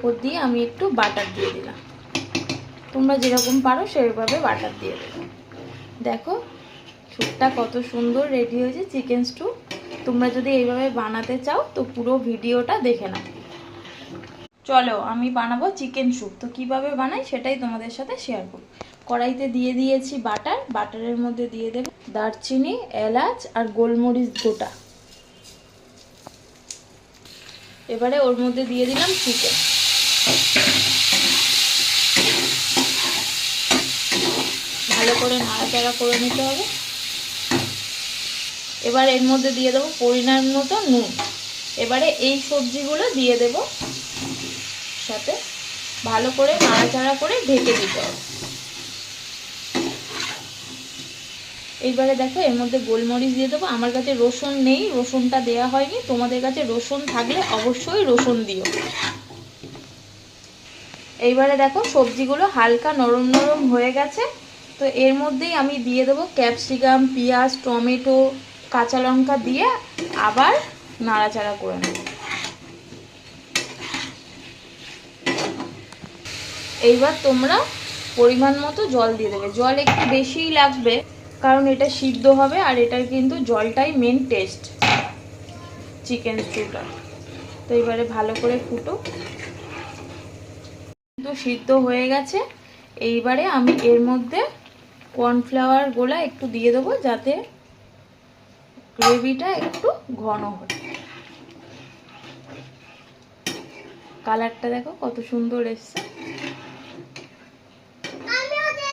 ওপর দিয়ে আমি একটু বাটার দিয়ে দিলাম। তোমরা যেরকম পারো সেভাবে বাটার দিয়ে দেবে। দেখো স্যুপটা কত সুন্দর রেডি হয়েছে চিকেন স্টু তোমরা যদি এইভাবে বানাতে চাও, তো পুরো ভিডিওটা দেখে নাও। চলো, আমি বানাবো চিকেন স্যুপ তো কীভাবে বানাই সেটাই তোমাদের সাথে শেয়ার করব। কড়াইতে দিয়ে দিয়েছি বাটার বাটারের মধ্যে দিয়ে দেব দারচিনি, এলাচ আর গোলমরিচ গোটা। এবারে ওর মধ্যে দিয়ে দিলাম চিকেন ভালো করে নাড়াচাড়া করে নিতে হবে। এবার এর মধ্যে দিয়ে দেবো পরিমাণ মতো নুন। এবারে এই সবজিগুলো দিয়ে দেব। সাথে ভালো করে নাড়াচাড়া করে ঢেকে দিতে হবে। এইবারে দেখো এর মধ্যে গোলমরিচ দিয়ে দেবো। আমার কাছে রসুন নেই, রসুনটা দেয়া হয়নি। তোমাদের কাছে রসুন থাকলে অবশ্যই রসুন দিও। এইবারে দেখো সবজিগুলো হালকা নরম নরম হয়ে গেছে। তো এর মধ্যেই আমি দিয়ে দেবো ক্যাপসিকাম, পেঁয়াজ, টমেটো, কাঁচা লঙ্কা দিয়ে আবার নাড়াচাড়া করে নেব। এইবার তোমরা পরিমাণ মতো জল দিয়ে দেবে। জল একটু বেশিই লাগবে, কারণ এটা সিদ্ধ হবে আর এটার কিন্তু জলটাই মেন টেস্ট চিকেন স্টুটা তো এবারে ভালো করে ফুটো। কিন্তু সিদ্ধ হয়ে গেছে। এইবারে আমি এর মধ্যে কর্নফ্লাওয়ার গোলা একটু দিয়ে দেবো যাতে গ্রেভিটা একটু ঘন হয়। কালারটা দেখো কত সুন্দর এসছে।